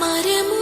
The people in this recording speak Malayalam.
മരമു